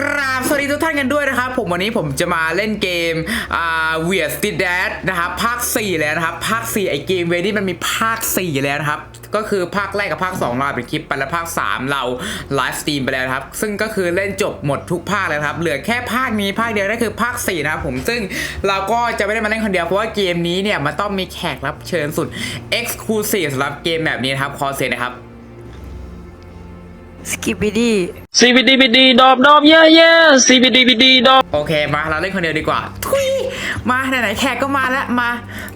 กราบสวัสดีทุกท่านกันด้วยนะครับ ผมวันนี้ผมจะมาเล่นเกมอ่า Weird Street Dad นะครับภาค 4 แล้วนะครับ ภาค 4 ไอเกมเวนี่มันมีภาค 4 แล้วนะครับ ก็คือภาคแรกกับภาค 2 เราเป็นคลิปไปแล้วภาค 3 เราไลฟ์สตรีมไปแล้วครับ ซึ่งก็คือเล่นจบหมดทุกภาคแล้วครับ เหลือแค่ภาคนี้ภาคเดียวนั่นคือภาค 4 นะครับผมซึ่งเราก็จะไม่ได้มาเล่นคนเดียวเพราะว่าเกมนี้เนี่ยมันต้องมีแขกรับเชิญสุด Exclusive สำหรับเกมแบบนี้นะครับคอเซนะครับ สกิปบิดี้ CBDBD ดอบดอบเย่เย่ CBDBD ดอบโอเคมาเราเล่นคนเดียวดีกว่าทุยมาไหนๆแขกก็มาแล้วมา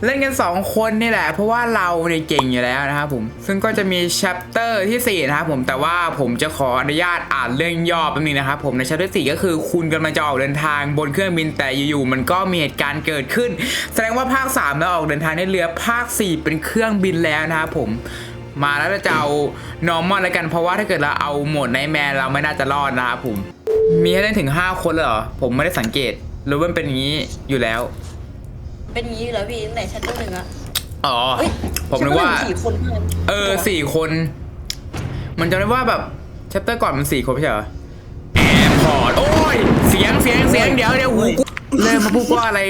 เล่นกัน 2 คนนี่แหละ เพราะว่าเราเนี่ยเก่งอยู่แล้วนะครับผมซึ่งก็จะมี chapter ที่4นะครับผมแต่ว่าผมจะขออนุญาตอ่านเรื่องย่อแป๊บนึงนะครับผมใน chapter 4ก็คือคุณกำลังจะออกเดินทางบนเครื่องบินแต่อยู่ๆมันก็มีเหตุการณ์เกิดขึ้น แสดงว่าภาค3แล้วออกเดินทางในเรือภาค 4 เป็นเครื่องบินแล้วนะครับผม มาแล้วเราจะเอา normal แล้วกันเพราะว่าถ้าเกิดเราเอาโหมดในแมนเราไม่น่าจะรอดนะครับผม มีให้เล่นถึง 5 คนเลยเหรอ ผมไม่ได้สังเกตหรือว่ามันเป็นอย่างนี้อยู่แล้ว เป็นอย่างนี้เหรอพี่ตั้งแต่ชั้นต้นหนึ่งอะอ๋อเฮ้ยผมนึกว่า ชั้นต้นหนึ่งสี่คนเท่านั้นเออสี่คน มันจะได้ว่าแบบแชปเตอร์ก่อนมันสี่คนไม่ใช่เหรอแอร์พอร์ตโอ้ย เสียงเสียงเสียงเดี๋ยวเดี๋ยวหูกูเริ่มมาพูดว่าอะไร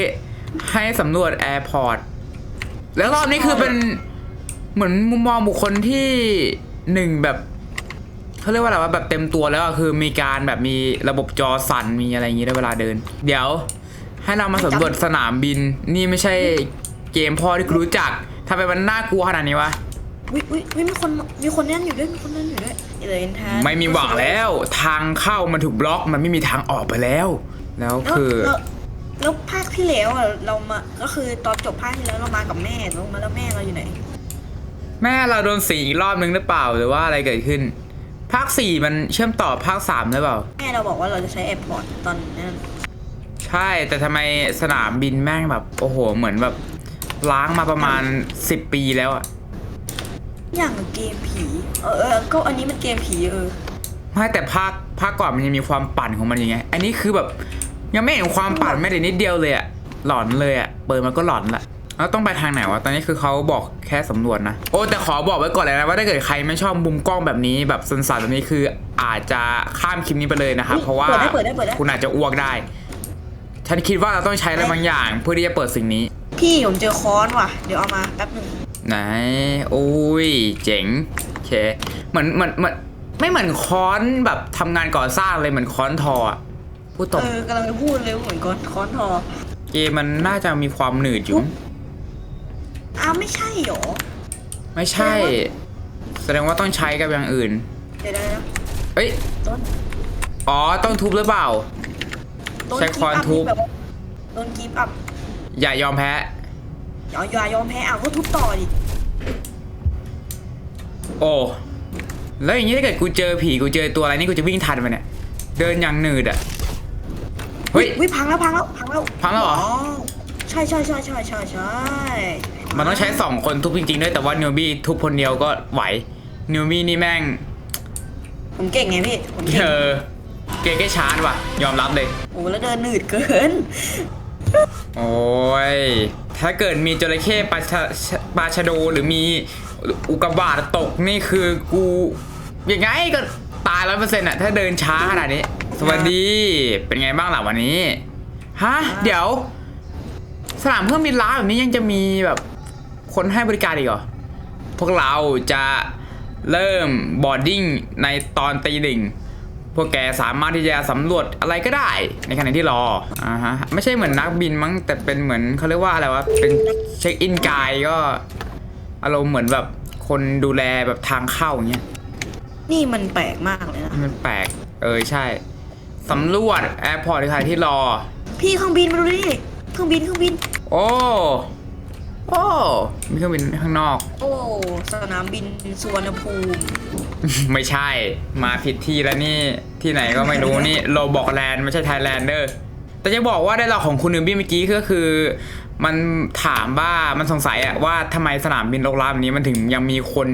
ให้สำรวจแอร์พอร์ตแล้วรอบนี้คือเป็น เหมือนมุมมองบุคคลที่หนึ่งแบบเขาเรียกว่าอะไรว่าแบบเต็มตัวแล้วอะคือมีการแบบมีระบบจอสั่นมีอะไรอย่างงี้ด้วยเวลาเดิน เดี๋ยว ให้เรามาสำรวจสนามบิน นี่ไม่ใช่เกมพ่อที่กูรู้จักทำไมมันน่ากลัวขนาดนี้วะวิวิวิมีคนมีคนนั่นอยู่ด้วยมีคนนั่นอยู่ด้วยเลยทานไม่มีหวังแล้ว ทางเข้ามันถูกบล็อกมันไม่มีทางออกไปแล้ว แล้วแล้วคือแล้วแล้วภาคที่แล้วอะเรามาก็คือตอนจบภาคที่แล้วเรามากับแม่ลงมาแล้วแม่เราอยู่ไหน แม่เราโดนสีอีกรอบนึงหรือเปล่าหรือว่าอะไรเกิดขึ้น ภาคสี่มันเชื่อมต่อภาคสามหรือเปล่า แม่เราบอกว่าเราจะใช้แอร์พอร์ตตอนนั้น ใช่แต่ทำไมสนามบินแม่งแบบโอ้โหเหมือนแบบล้างมาประมาณ10ปีแล้วอะอย่างกับเกมผี เออเออก็อันนี้มันเกมผีเออ ไม่แต่ภาคภาคก่อนมันยังมีความปั่นของมันอย่างไง อันนี้คือแบบยังไม่เห็นความปั่นแม้แต่นิดเดียวเลยอะหลอนเลยอะเปิดมันก็หลอนละ แล้วต้องไปทางไหนวะ ตอนนี้คือเขาบอกแค่สำรวจนะ โอ้ แต่ขอบอกไว้ก่อนเลยนะ ว่าถ้าเกิดใครไม่ชอบมุมกล้องแบบนี้ แบบสันสันๆแบบนี้คืออาจจะข้ามคลิปนี้ไปเลยนะครับ เพราะว่าเปิดได้เปิดได้เปิดได้คุณอาจจะอ้วกได้ ฉันคิดว่าเราต้องใช้อะไรบางอย่าง เพื่อที่จะเปิดสิ่งนี้ พี่ผมเจอค้อนว่ะ เดี๋ยวเอามาแป๊บหนึงไหนโอ้ย เจ๋งโอเคเหมือนเหมือนเหมือนไม่เหมือนค้อนแบบทำงานก่อสร้างเลยเหมือนค้อนทออะพูดตรงเออกำลังจะพูดเลยเหมือนก้อนค้อนทอเกมมันน่าจะมีความหนืดอยู่ อ้าวไม่ใช่หรอ ไม่ใช่ แสดงว่าต้องใช้กับอย่างอื่น เดี๋ยวนะเอ้ย ต้นอ๋อ ต้องทุบหรือเปล่า ต้นใช้ค้อนทุบ แบบว่าโดนกีบอัพอย่ายอมแพ้ อย่าอย่ายอมแพ้เอาก็ทุบต่อดิโอ้ แล้วอย่างนี้ถ้าเกิดกูเจอผีกูเจอตัวอะไรนี่กูจะวิ่งทันมันเนี่ย เดินอย่างหนืดอะ เฮ้ย วิพังแล้วพังแล้วพังแล้วพังแล้วเหรอ ใช่ใช่ใช่ใช่ใช่ใช่ มันต้องใช้สองคนทุบจริงๆด้วยแต่ว่านิวบี้ทุบคนเดียวก็ไหวนิวบี้นี่แม่งผมเก่งไงพี่ผมเก่งเออเกย์แค่ชาร์จว่ะ ยอมรับเลย โอ้แล้วเดินหนืดเกิน โอ้ย ถ้าเกิดมีจระเข้ปลาชะปลาชะโดหรือมีอุกกาบาตตกนี่คือกูยังไงก็ตายร้อยเปอร์เซ็นต์อะถ้าเดินช้าขนาดนี้ สวัสดีเป็นไงบ้างล่ะวันนี้ ฮะ เดี๋ยว สนามเครื่องบินล้างแบบนี้ยังจะมีแบบ คนให้บริการอีกเหรอ พวกเราจะเริ่มบอร์ดิ้งในตอนตีหนึ่งพวกแกสามารถที่จะสำรวจอะไรก็ได้ ในขณะที่รอ อ่าฮะ ไม่ใช่เหมือนนักบินมั้ง แต่เป็นเหมือนเขาเรียกว่าอะไรวะ เป็นเช็คอินไกด์ก็ อารมณ์เหมือนแบบคนดูแลแบบทางเข้าอย่างเงี้ย นี่มันแปลกมากเลยนะ มันแปลก เออใช่ สำรวจแอร์พอร์ตในขณะที่รอ พี่เครื่องบินมาดูดิ เครื่องบินเครื่องบิน โอ้ โอ้มีเครื่องบินข้างนอก โอ้ สนามบินสุวรรณภูมิ ไม่ใช่ มาผิดที่แล้วนี่ ที่ไหนก็ไม่รู้นี่โลบอกแลนด์ไม่ใช่ไทยแลนด์เด้อ แต่จะบอกว่าได้เราของคุณนิวบี้เมื่อกี้ก็คือ มันถามว่ามันสงสัยอะว่าทำไมสนามบินโลกล้างแบบนี้มันถึงยังมีคน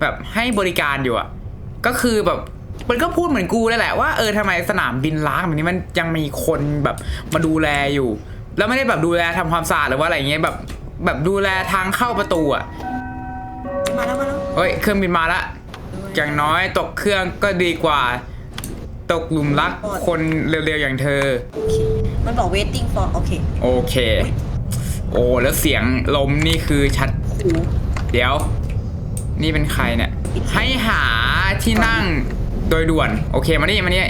แบบให้บริการอยู่อะก็คือแบบมันก็พูดเหมือนกูเลยแหละว่าเออทำไมสนามบินล้างแบบนี้มันยังมีคนแบบมาดูแลอยู่ แล้วไม่ได้แบบดูแลทำความสะอาดหรือว่าอะไรเงี้ยแบบ แบบดูแลทางเข้าประตูอะมาแล้วมาแล้วเฮ้ย เครื่องบินมาละ อย่างน้อยตกเครื่องก็ดีกว่า ตกหลุมรักคนเร็วๆอย่างเธอ โอเคมันบอก waiting for โอเคโอเค โอ้แล้วเสียงลมนี่คือชัด โอ้โหเดี๋ยว นี่เป็นใครเนี่ย ให้หาที่นั่งโดยด่วน โอเคมานี่มานี่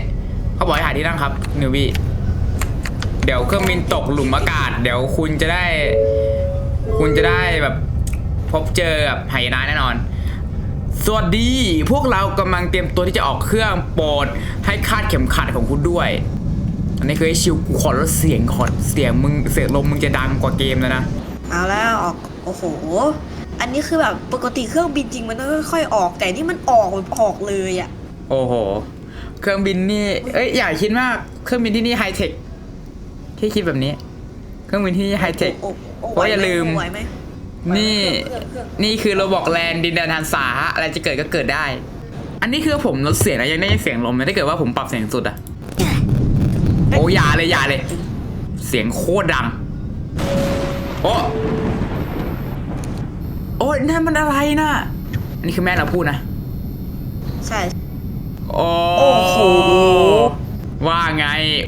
เขาบอกให้หาที่นั่งครับนิวบี้เดี๋ยวเครื่องบินตกหลุมอากาศ เดี๋ยวคุณจะได้ คุณจะได้แบบพบเจอกับไหายนะแน่นอน สวัสดี พวกเรากำลังเตรียมตัวที่จะออกเครื่องโปรดให้คาดเข็มขัดของคุณด้วย อันนี้คือไอ้ชิวกูขอลดเสียงขอเสียงมึงเสียงลมมึงจะดังกว่าเกมแล้วนะ เอาแล้วออก โอ้โห อันนี้คือแบบปกติเครื่องบินจริงมันต้องค่อยๆออก แต่นี่มันออกแบบออกเลยอะโอ้โห เครื่องบินนี่ เอ้ยอย่าคิดมาก เครื่องบินที่นี่ไฮเทคที่คิดแบบนี้ เครื่องบินที่นี่ไฮเทคโอ้โอ้เพราะอย่าลืมไหวไหมนี่เครื่องเครื่องนี่คือเราบอกแลนด์ดินแดนทันสาอะไรจะเกิดก็เกิดได้ อันนี้คือผมลดเสียงนะยังได้ยินเสียงลมเลยถ้าเกิดว่าผมปรับเสียงสุดอะโอ้อย่าเลยอย่าเลย เสียงโคตรดังโอ้โอ้ยนั่นมันอะไรน่ะอันนี้คือแม่เราพูดนะใช่โอ้โอ้โหว่าไง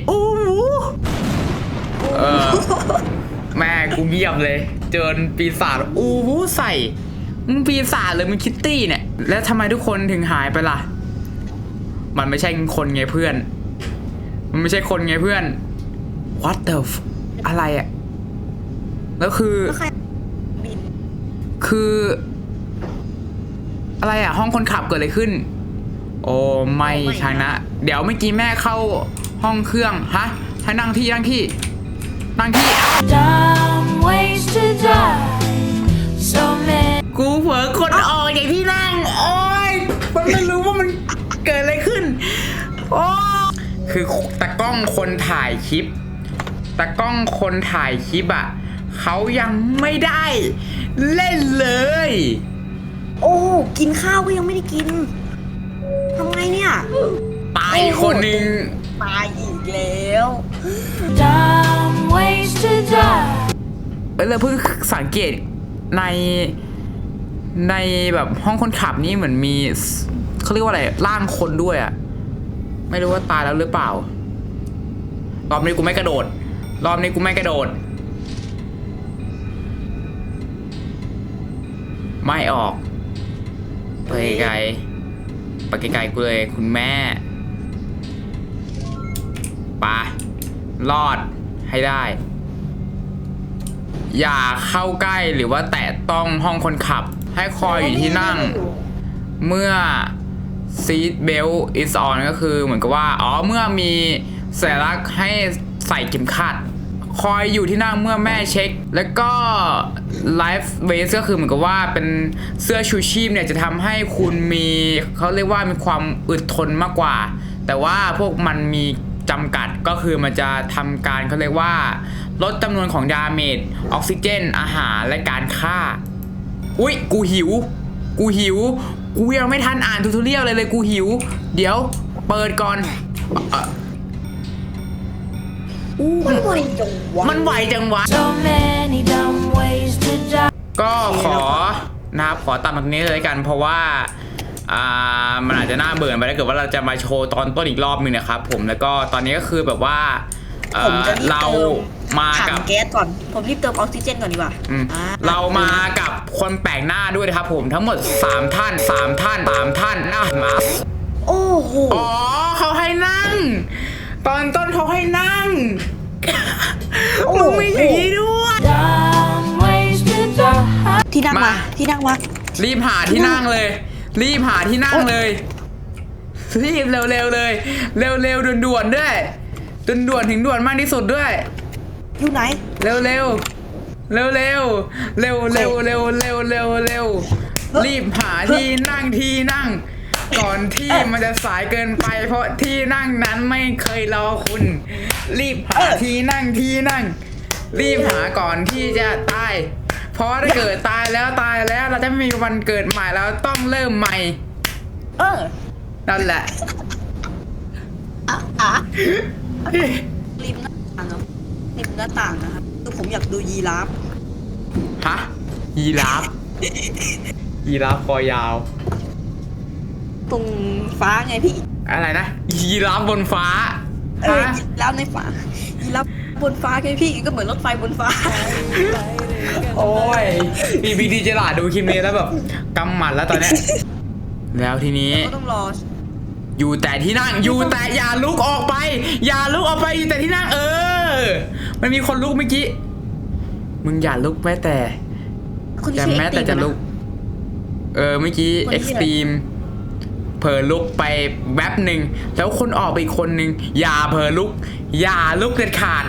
โอ้โห เออ แม่กูเงียบเลย เจอปีศาจอู้หูใส่มึงปีศาจเลยมึงคิตตี้เนี่ย แล้วทำไมทุกคนถึงหายไปล่ะ มันไม่ใช่คนไงเพื่อน มันไม่ใช่คนไงเพื่อน what the f- อะไรอะแล้วคือ แล้วใครบินคือ อะไรอะห้องคนขับเกิดอะไรขึ้น โอ้ไม่โอ้ไม่ชางนะ เดี๋ยวเมื่อกี้แม่เข้าห้องเครื่องฮะให้นั่งที่นั่งที่ นั่งที่ Dumb ways to die. So many. กูเผลอกดออกจากที่นั่ง โอ้ยมันไม่รู้ว่ามันเกิดอะไรขึ้น โอ้คือตากล้องคนถ่ายคลิปตากล้องคนถ่ายคลิปอะเขายังไม่ได้ เล่นเลย โอ้ กินข้าวก็ยังไม่ได้กิน ทำไงเนี่ย ตายคนหนึ่งตายอีกแล้ว Dumb ways to die. เออเราเพิ่งสังเกตในในแบบห้องคนขับนี่เหมือนมีเขาเรียกว่าอะไรร่างคนด้วยอะไม่รู้ว่าตายแล้วหรือเปล่า รอบนี้กูไม่กระโดด รอบนี้กูไม่กระโดด ไม่ออกไปไกลไปไกลกูเลยคุณแม่ไปรอดให้ได้ อย่าเข้าใกล้หรือว่าแตะต้องห้องคนขับ ให้คอยอยู่ที่นั่ง เมื่อ seat belt is on ก็คือเหมือนกับว่า อ๋อ เมื่อมีสัญลักษณ์ให้ใส่เข็มขัด คอยอยู่ที่นั่งเมื่อแม่เช็ค แล้วก็ life vest ก็คือเหมือนกับว่าเป็นเสื้อชูชีพเนี่ยจะทำให้คุณมีเขาเรียกว่ามีความอึดทนมากกว่า แต่ว่าพวกมันมีจำกัดก็คือมันจะทำการเขาเรียกว่า ลดจำนวนของดาเมจออกซิเจน อาหารและการฆ่า อุ้ยกูหิว กูหิว กูยังไม่ทันอ่านทูทอเรียลเลยเลยกูหิว เดี๋ยว เปิดก่อนเอ่ออู้มันไหวจังวะมันไหวจังวะ So many dumb ways to die. ก็ขอนะครับขอตัดตรงนี้เลยกัน เพราะว่าอ่ามันอาจจะน่าเบื่อไปถ้าเกิดว่าเราจะมาโชว์ตอนต้นอีกรอบหนึงนะครับผมแล้วก็ตอนนี้ก็คือแบบว่าเอ่อผมจะรีบเราเติ มมาถักับงแก๊สก่อน ผมรีบเติมออกซิเจนก่อนดีกว่าอืมอ่เรามากับคนแปลกหน้าด้วยนะครับผมทั้งหมด 3 ท่าน 3 ท่าน 3 ท่านหน้ามาโอ้โห อ๋อเขาให้นั่ง ตอนต้นเขาให้นั่งโอ้มึงไม่อย่างนี้ด้วย Dumb ways to die. ที่นั่งมา มา ที่นั่งมา รีบหาที่นั่งเลย รีบหาที่นั่งเลย รีบเร็วๆเลย เร็วๆด่วนๆด้วยด่วนๆถึงด่วนมากที่สุดด้วย อยู่ไหน เร็วๆเร็วเร็วเร็วเร็วเร็วเร็วเร็วเร็วเร็วรีบหาที่นั่งที่นั่ง ก่อนที่มันจะสายเกินไป เพราะที่นั่งนั้นไม่เคยรอคุณ รีบหาที่นั่งที่นั่ง รีบหาก่อนที่จะตายเพราะถ้าเกิดตายแล้วตายแล้วเราจะไม่มีวันเกิดใหม่แล้วต้องเริ่มใหม่ เออนั่นแหละ ริมหน้าต่างนะครับคือผมอยากดูยีราฟฮะยีราฟยีราฟคอยาว ตรงฟ้าไงพี่อะไรนะยีราฟบนฟ้าเออฮะยีราฟในฟ้ายีราฟบนฟ้าไงพี่ก็เหมือนรถไฟบนฟ้า โอ้ยอีพีดีเจลาดดูคลิปนี้แล้วแบบกำหมัดแล้วตอนเนี้ยแล้วทีนี้ ก็ต้องรออยู่แต่ที่นั่งอยู่แต่อย่าลุกออกไป อย่าลุกออกไปอยู่แต่ที่นั่งเออ มันมีคนลุกเมื่อกี้ มึงอย่าลุกแม้แต่คนที่จะชื่อแม้เอ็กแต่ตีจะลุก เออเมื่อกี้คนเอ็กที่ซ์อะไรตรีมเผลอลุกไปแวบหนึ่งแล้วคนออกไปอีกคนหนึ่งอย่าเผลอลุก อย่าลุกเด็ดขาด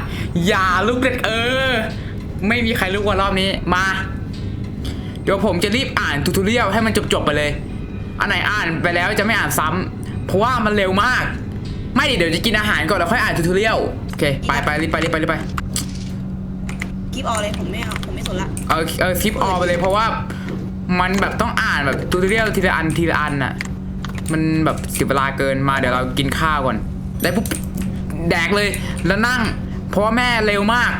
อย่าลุกเด็ดเออ ไม่มีใครลุกว่ารอบนี้มา เดี๋ยวผมจะรีบอ่านทูทูเรียลให้มันจบๆไปเลย อันไหนอ่านไปแล้วจะไม่อ่านซ้ำเพราะว่ามันเร็วมาก ไม่ดิเดี๋ยวจะกินอาหารก่อนแล้วค่อยอ่านทูทูเรียลโอ เคไปไปรีบไปรีบไปรีบไปกิฟออเลยผมไม่เอาผมไม่สนละเออเออคลิปออกไปเลยเพราะว่ามันแบบต้องอ่านแบบทูตเรียลทีละอันทีละอันน่ะ มันแบบเสียเวลาเกินมาเดี๋ยวเรากินข้าวก่อน ได้ปุ๊บแดกเลยแล้วนั่ง เพราะว่าแม่เร็วมาก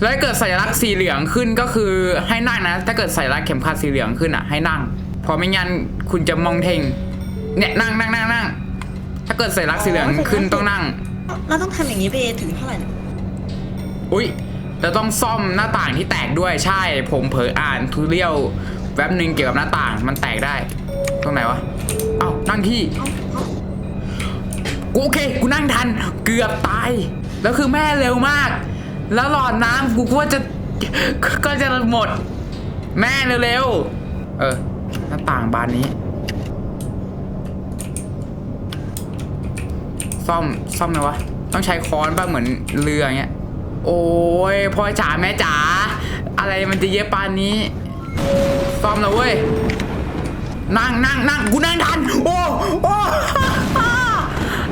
แล้วถ้าเกิดสัญลักษณ์สีเหลืองขึ้นก็คือให้นั่งนะ ถ้าเกิดสัญลักษณ์เข็มขัดสีเหลืองขึ้นอะ ให้นั่ง เพราะไม่งั้นคุณจะมองเทงเนี่ยนั่งนั่งนั่งนั่งถ้าเกิดสัญลักษณ์สีเหลืองขึ้นต้องนั่ง เราต้องทำอย่างนี้ไปถึงเท่าไหร่เนี่ยอุ้ยเราต้องซ่อมหน้าต่างที่แตกด้วยใช่ ผมเผลออ่านทูเรียลแว็บหนึ่งเกี่ยวกับหน้าต่างมันแตกได้ ตรงไหนวะ เอ้านั่งที่ เอ้าเอ้ากูโอเค กูนั่งทันเกือบตาย แล้วคือแม่เร็วมาก แล้วหลอดน้ำกูก็จะ ก็จะหมด แม่เร็วๆเออ หน้าต่างบานนี้ ซ่อมซ่อมไงวะ ต้องใช้ค้อนป่ะเหมือนเรืออย่างเงี้ย โอ้ยพ่อจ๋าแม่จ๋าอะไรมันจะเยอะปานนี้ซ่อมแล้วเว้ยนั่งนั่งนั่งกูนั่งทัน โอ้โอ้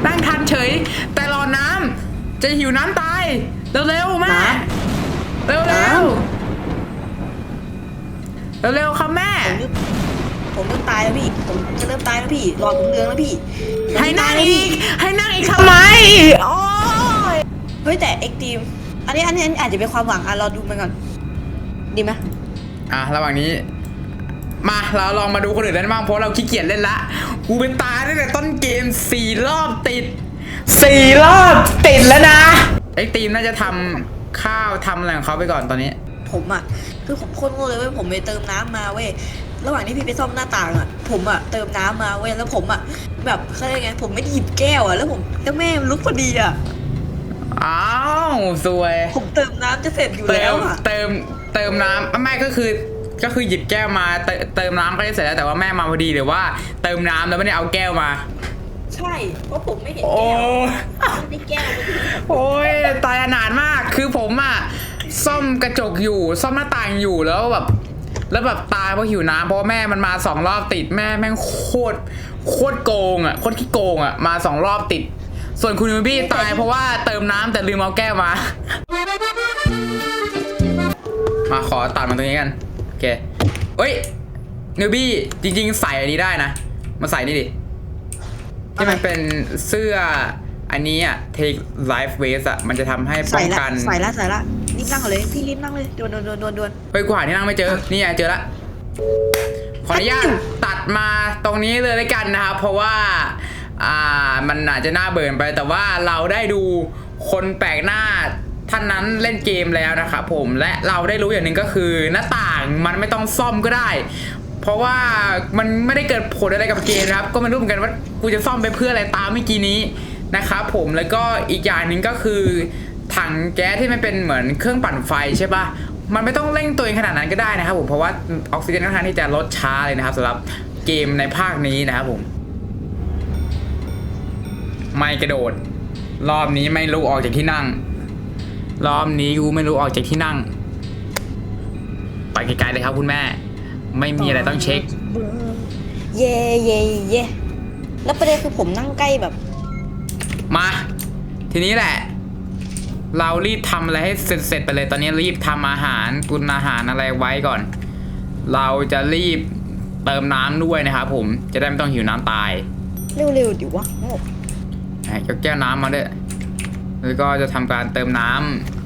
นั่งทันเฉย แต่รอน้ำจะหิวน้ำตาย เร็วๆแม่ เร็วๆเร็วๆเร็วๆครับแม่ ผมเริ่มตายแล้วพี่ ผมจะเริ่มตายแล้วพี่รอผมเรืองแล้วพี่ให้นั่งอีกให้นั่งอีกทำไมโอ้ยเฮ้ยแต่เอ็กตีมอันนี้อันนี้อันนี้อาจจะเป็นความหวังอะรอดูมันก่อน ดีไหมอะระหว่างนี้มาเราลองมาดูคนอื่นกันบ้างเพราะเราขี้เกียจเล่นละ กูเป็นตายตั้งแต่ต้นเกมสี่รอบติดสี่รอบติดแล้วนะไอ้ทีมน่าจะทำข้าวทำอะไรของเขาไปก่อนตอนนี้ ผมอะ คือผมโคตรโง่เลยเว้ยผมไปเติมน้ำมาเว้ย ระหว่างที่พี่ไปซ่อมหน้าต่างอะ ผมอะเติมน้ำมาเว้ยแล้วผมอะแบบเขาเรียกไงผมไม่ได้หยิบแก้วอะแล้วผมแล้วแม่มันลุกพอดีอะอ้าวสวย ผมเติมน้ำจะเสร็จอยู่เติแล้วมอะเติมเติมน้ำไม่ก็คือก็คือหยิบแก้วมาเติเติมน้ำก็ได้เสร็จแล้วแต่ว่าแม่มาพอดีหรือว่า เติมน้ำแล้วไม่ได้เอาแก้วมา ใช่เพราะผมไม่เห็นโอ้แก้วไม่ได้แก้วไม่ได้โอ้ยตายอนาถมากคือผมอะซ่อมกระจกอยู่ซ่อมหน้าต่างอยู่แล้วแบบ แล้วแบบตายเพราะหิวน้ำเพราะแม่มันมาสองรอบติดแม่แม่งโคตรโคตรโกงอะโคตรขี้โกงอะมาสองรอบติด ส่วนคุณยูบี้ตายเพราะว่าเติมน้ำแต่ลืมเอาแก้วมา มาขอตัดมาตรงนี้กันโอเคเอ้ยนิวบี้จริง ๆ ใส่อันนี้ได้นะมาใส่นี่ดิที่มันเป็นเสื้ออันนี้อะ take life vest อะมันจะทำให้ป้องกัน ใส่ละใส่ละ รีบนั่งเลยพี่รีบนั่งเลยดวนดวนดวนดวนดวนเฮ้ยกูหาที่นั่งไม่เจอ นี่ไงเจอละ ขออนุญาตตัดมาตรงนี้เลยแล้วกันนะครับ เพราะว่า อ่า มันอาจจะน่าเบื่อไป แต่ว่าเราได้ดูคนแปลกหน้าท่านนั้นเล่นเกมแล้วนะครับผม และเราได้รู้อย่างหนึ่งก็คือหน้าต่างมันไม่ต้องซ่อมก็ได้ เพราะว่ามันไม่ได้เกิดผลอะไรกับเกมนะครับ ก็ไม่รู้เหมือนกันว่ากูจะซ่อมไปเพื่ออะไรตามเมื่อกี้นี้นะครับผม แล้วก็อีกอย่างหนึ่งก็คือ ถังแก๊สที่มันเป็นเหมือนเครื่องปั่นไฟใช่ปะมันไม่ต้องเร่งตัวเองขนาดนั้นก็ได้นะครับผมเพราะว่าออกซิเจนค่อนข้างที่จะลดช้าเลยนะครับสำหรับเกมในภาคนี้นะครับผม ไม่กระโดด รอบนี้ไม่รู้ออกจากที่นั่ง รอบนี้กูไม่รู้ออกจากที่นั่งไปไกลๆเลยครับคุณแม่ ไม่มีอะไรต้องเช็ค เย่เย่เย่แล้วประเด็นคือผมนั่งใกล้แบบ มา ทีนี้แหละ เรารีบทำอะไรให้เสร็จๆไปเลยตอนนี้รีบทำอาหารตุนอาหารอะไรไว้ก่อน เราจะรีบเติมน้ำด้วยนะครับผมจะได้ไม่ต้องหิวน้ำตาย เร็วๆดิวะโง่อะยกแก้วน้ำมาด้วยแล้วก็จะทำการเติมน้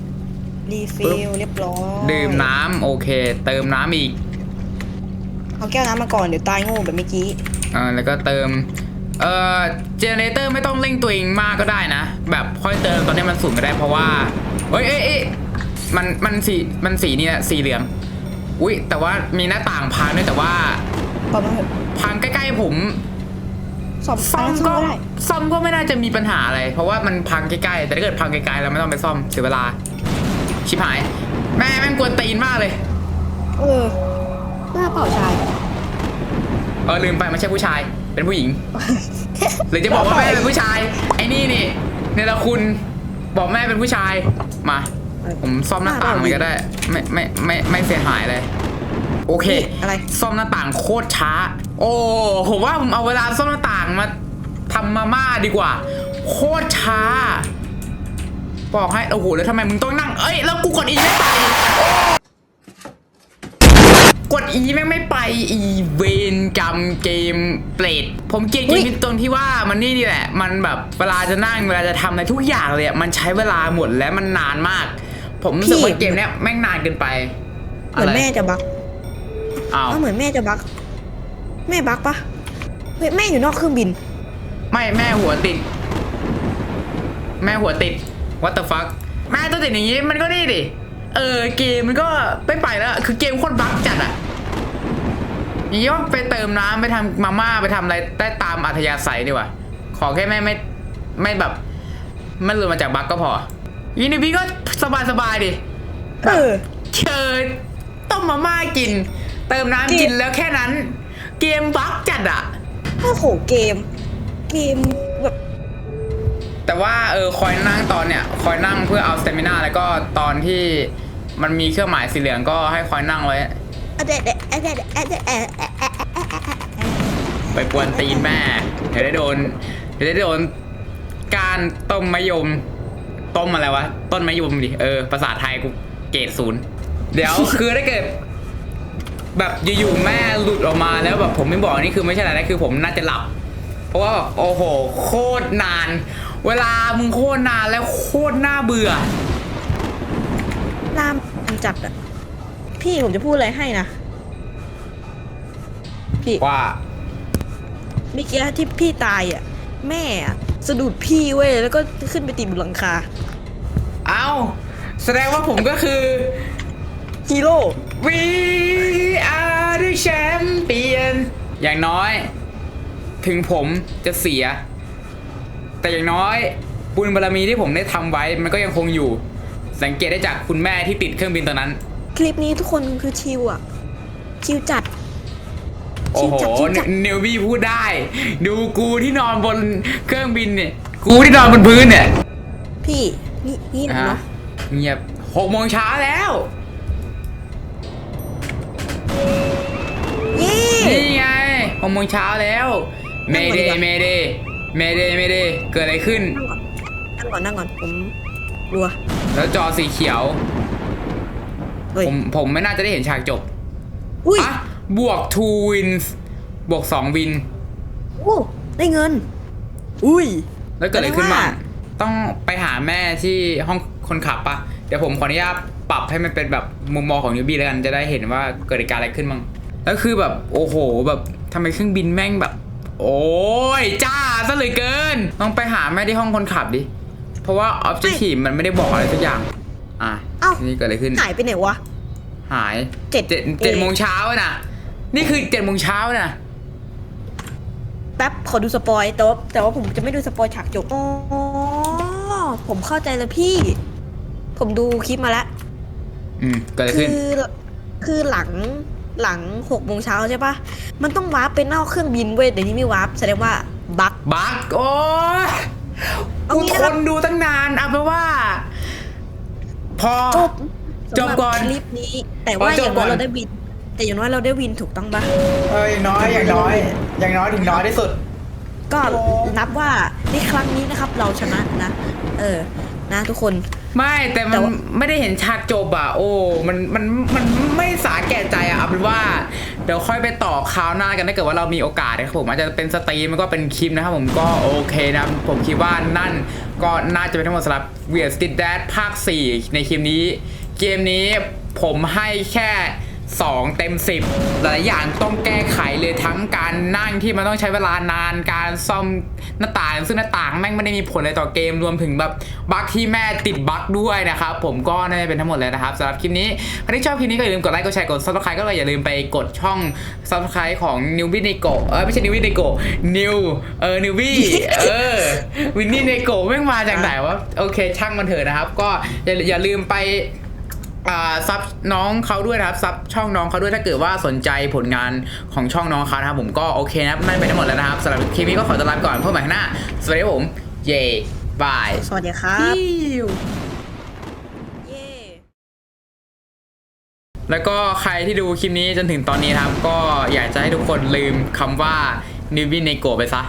ำรีฟิลเรียบร้อยดื่มน้ำโอเค เติมน้ำอีก เอาแก้วน้ำมาก่อนเดี๋ยวตายโง่แบบเมื่อกี้ เออแล้วก็เติม เออเจเนเรเตอร์ไม่ต้องเร่งตัวเองมากก็ได้นะ แบบค่อยเติมตอนนี้มันสูงก็ได้เพราะว่าเอ้ยเอ้ยเอ้ยมันมันสีมันสีนี่แหละสีเหลือง อุ้ยแต่ว่ามีหน้าต่างพังด้วยแต่ว่าประมาณพังใกล้ๆผมสอบซ่อมสู้ก็ก็ได้ซ่อมก็ไม่น่าจะมีปัญหาอะไร เพราะว่ามันพังใกล้ๆแต่ถ้าเกิดพังไกลๆเราไม่ต้องไปซ่อมเสียเวลา ชิบหาย แม่แม่งกวนตีนมากเลย เออหน้าเปล่าชาย เออลืมไปไม่ใช่ผู้ชาย เป็นผู้หญิง หรือจะบอกว่าแม่เป็นผู้ชาย ไอ้นี่นี่เนรคุณบอกแม่เป็นผู้ชายมา ผมซ่อมหน้าต่างมันก็ได้ ไม่ไม่ไม่ไม่เสียหายเลยโอเคอะไรซ่อมหน้าต่างโคตรช้า โอ้ผมว่าผมเอาเวลาซ่อมหน้าต่างมาทำมาม่าดีกว่า โคตรช้า บอกให้โอ้โหแล้วทำไมมึงต้องนั่ง เอ้ยแล้วกูกดอีไม่ไปโอ้ กดอีแม่งไม่ไปอีเวนกรรมเกมเปรตผมเกลียดเกมนี้ตรงที่ว่ามันนี่นี่แหละ มันแบบเวลาจะนั่งเวลาจะทำอะไรทุกอย่างเลยอะมันใช้เวลาหมดและมันนานมาก ผมรู้สึกว่าเกมเนี้ยแม่งนานเกินไปเหมือนแม่จะบักอ้าวก็เหมือนแม่จะบักแม่บักปะเฮ้ยแม่อยู่นอกเครื่องบิน ไม่แม่หัวติด แม่หัวติด what the fuck แม่ต้องติดอย่างงี้มันก็นี่ดิ เออเกมมันก็ไม่ไปแล้วคือเกมโคตรบั๊กจัดอะอย่างงี้ว่าไปเติมน้ำไปทำมาม่าไปทำอะไรได้ตามอัธยาศัยดีกว่าขอแค่แม่ไม่ไม่แบบไม่หลุดมาจากบั๊กก็พอยินดีพี่ก็สบายสบายๆดิเออเชิญต้มมาม่ากิน เติมน้ำกินแล้วแค่นั้น เกมบั๊กจัดอะโอ้โหเกม เกม แต่ว่าเออคอยนั่งตอนเนี้ยคอยนั่งเพื่อเอาสเตมินาแล้วก็ตอนที่มันมีเครื่องหมายสีเหลืองก็ให้คอยนั่งไว้ ไปกวนตีนแม่เดี๋ยวได้โดนเดี๋ยวได้โดน การต้มมะยม ต้มอะไรวะ ต้นมะยมดิ เออ ภาษาไทยกูเกรดศูนย์ เดี๋ยวคือถ้าเกิด แบบอยู่ๆแม่หลุดออกมาแล้วแบบผมไม่บอกนี่คือไม่ใช่อะไรนะคือผมน่าจะหลับ เพราะว่า โอ้โห โคตรนาน เวลามึงโคตรนานแล้วโคตรน่าเบื่อลามอันจัดอะพี่ผมจะพูดอะไรให้นะพี่ว่า เมื่อกี้ที่พี่ตายอะแม่อะสะดุดพี่เว้ยแล้วก็ขึ้นไปติดบนหลังคาเอ้าแสดงว่าผมก็คือ ฮีโร่ We are the champion อย่างน้อย ถึงผมจะเสีย แต่อย่างน้อยบุญบารมีที่ผมได้ทำไว้มันก็ยังคงอยู่ สังเกตได้จากคุณแม่ที่ติดเครื่องบินตอนนั้น คลิปนี้ทุกคนคือชิวอะชิวจัด โอ้โหชิวจัดชิวจัด เนวบี้พูดได้ ดูกูที่นอนบนเครื่องบินเนี่ย กูที่นอนบนพื้นเนี่ยพี่นี่นี่อะเนาะเงียบหกโมงเช้าแล้วเย้นี่ไงหกโมงเช้าแล้ว เมนั่งก่อนเดดีกว่าเมเด เมเดเมเดเกิดอะไรขึ้น นั่งก่อนนั่งก่อนนั่งก่อนผมรัวแล้วจอสีเขียว เฮ้ยผมผมไม่น่าจะได้เห็นฉากจบอุ้ยอะบวก two wins บวก 2 วิน โอ้ได้เงิน อุ้ย แล้วเกิดอะไรขึ้นบ้างแสดงว่า ต้องไปหาแม่ที่ห้องคนขับปะเดี๋ยวผมขออนุญาตปรับให้มันเป็นแบบมุมมองของยูบี้แล้วกันจะได้เห็นว่าเกิดเหตุการณ์อะไรขึ้นบ้างแล้วคือแบบโอ้โหแบบทำไมเครื่องบินแม่งแบบ โอ้ยจ้าซะเหลือเกิน ต้องไปหาแม่ที่ห้องคนขับดิ เพราะว่า objective มันไม่ได้บอกอะไรสักอย่าง อะเอ้า ทีนี่เกิดอะไรขึ้น หายไปไหนวะ หายเจ็ดเจ็ดเจ็ดโมงเช้าน่ะ นี่คือเจ็ดโมงเช้าน่ะ แป๊บขอดูสปอยแต่ว่าแต่ว่าผมจะไม่ดูสปอยฉากจบอ๋อผมเข้าใจแล้วพี่ ผมดูคลิปมาแล้ว อืม เกิดอะไรคืขึ้น อคือหลัง หลังหกโมงเช้าใช่ปะมันต้องวาร์ปเป็นนอกเครื่องบินเว้ยแต่นี่ไม่วาร์ปแสดงว่าบั๊กบักโอ้ยเอากูงี้ทนะครับนดูตั้งนานเอาเป็นว่า พอ จบจบก่อน สำหรับคลิปนี้ แต่ว่าขออจบย่างน้อยก่อน เราได้วิน แต่อย่างน้อยเราได้วินถูกต้องปะเอ้ยน้อยอย่างน้อย อย่างน้อยถึงน้อยที่สุด ก็นับว่าในครั้งนี้นะครับ เราชนะนะ เออ นะทุกคน ไม่แต่มันแต่ว่า ไม่ได้เห็นฉากจบอะ โอ้ มันมันมันไม่สาแก่ใจอะเอาเป็นว่า เดี๋ยวค่อยไปต่อคราวหน้ากันถ้าเกิดว่าเรามีโอกาสนะครับผมอาจจะเป็นสตรีมมันก็เป็นคลิปนะครับผมก็โอเคนะผมคิดว่านั่นก็น่าจะเป็นทั้งหมดสำหรับ Weird Street Dad ภาค 4 ในคลิปนี้ เกมนี้ผมให้แค่ 2 เต็ม 10 หลายอย่างต้องแก้ไขเลยทั้งการนั่งที่มันต้องใช้เวลานานการซ่อมหน้าต่างซึ่งหน้าต่างแม่งไม่ได้มีผลอะไรต่อเกมรวมถึงแบบบั๊กที่แม่ติดบั๊กด้วยนะครับผมก็น่าจะเป็นทั้งหมดเลยนะครับสำหรับคลิปนี้ใครที่ชอบคลิปนี้ก็อย่าลืมกดไลค์กดแชร์กด subscribe ก็อย่าลืมไปกดช่อง subscribe ของ New w i n n e g o เออไม่ใช่ New w i n n e g o New เออ New วี่เออวินนี่เนโกแม่งมาจากไหนวะโอเคช่างมันเถอะนะครับ ก็อย่าอย่าลืมไป ซับน้องเขาด้วยนะครับซับช่องน้องเขาด้วยถ้าเกิดว่าสนใจผลงานของช่องน้องเขานะครับผมก็โอเคนะครับนั่นไปทั้งหมดแล้วนะครับสำหรับคลิปนี้ก็ขอตัวลาไปก่อนพบกันใหม่ข้างหน้าสวัสดีครับผม เย่บายสวัสดีครับเย้แล้วก็ใครที่ดูคลิปนี้จนถึงตอนนี้นะครับ ก็อยากจะให้ทุกคนลืมคำว่า n e w b i n e g o ไปซะ